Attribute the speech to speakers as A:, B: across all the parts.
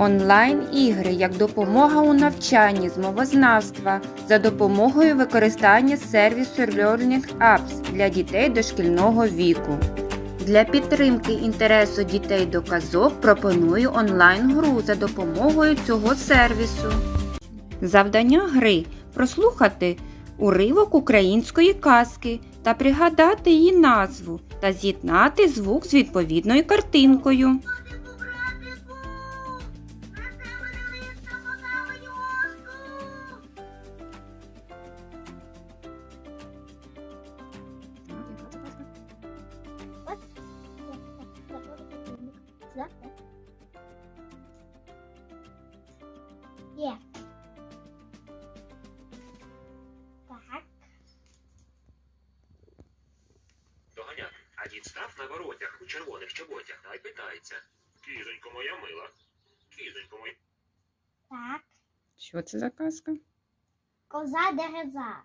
A: Онлайн-ігри як допомога у навчанні з мовознавства за допомогою використання сервісу Learning Apps для дітей дошкільного віку. Для підтримки інтересу дітей до казок пропоную онлайн-гру за допомогою цього сервісу. Завдання гри прослухати уривок української казки та пригадати її назву та з'єднати звук з відповідною картинкою.
B: Є. Так.
C: Доганяти. А дід став на воротях у червоних чоботях та й питається. Кізонько моя мила. Кізонько моя.
B: Так.
A: Що це за казка?
B: Коза дереза.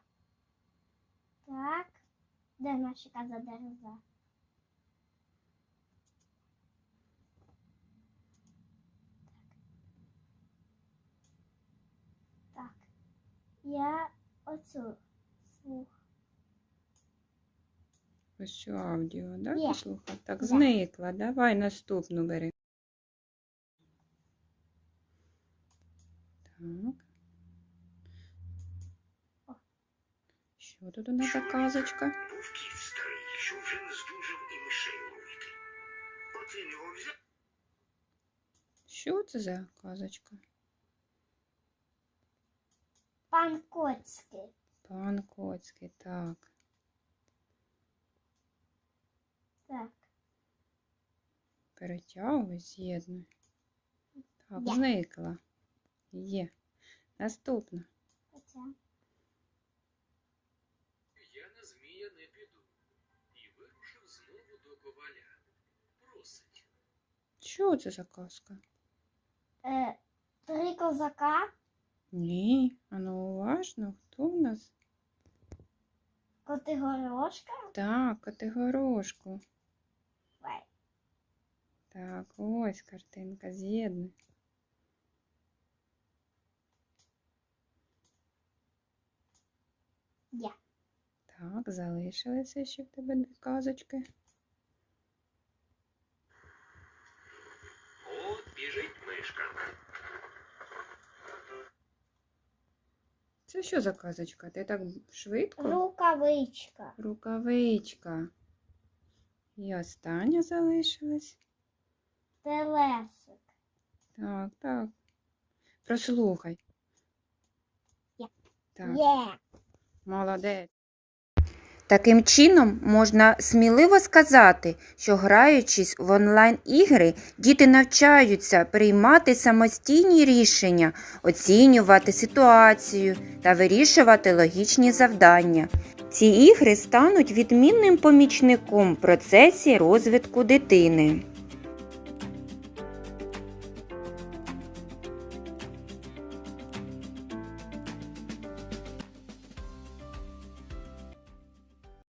B: Так. Де наша коза дереза? Так. Я оцю слух.
A: Ось що аудіо, да?
B: Є.
A: Послухав? Так,
B: Да.
A: зникла. Давай наступну бери. Так.
B: О.
A: Що тут у нас за казочка?
C: Був кіт старий, що вже не здужав і мишей ловити. От його взяв.
A: Що це за казочка?
B: Пан Коцький.
A: Пан Коцький, так.
B: Так.
A: Перетягуй, з'єднуй. Так,
B: Є.
A: зникла. Є. Наступна.
D: Я на змія не піду. І вирушив знову до коваля. Просить.
A: Що це за казка?
B: Е, три козака.
A: Ні, а ну уважно, хто в нас?
B: Котигорошка.
A: Так, Категорошку.
B: Ой.
A: Так, ось картинка, з'єднуй.
B: Є.
A: Так, залишилися ще в тебе дві казочки.
C: От біжить мишка.
A: Це що за казочка? Ти так швидко?
B: Рукавичка.
A: Рукавичка. І остання залишилась.
B: Телесик.
A: Так, так. Прослухай.
B: Yeah.
A: Так.
B: Yeah.
A: Молодець. Таким чином можна сміливо сказати, що граючись в онлайн-ігри, діти навчаються приймати самостійні рішення, оцінювати ситуацію та вирішувати логічні завдання. Ці ігри стануть відмінним помічником в процесі розвитку дитини.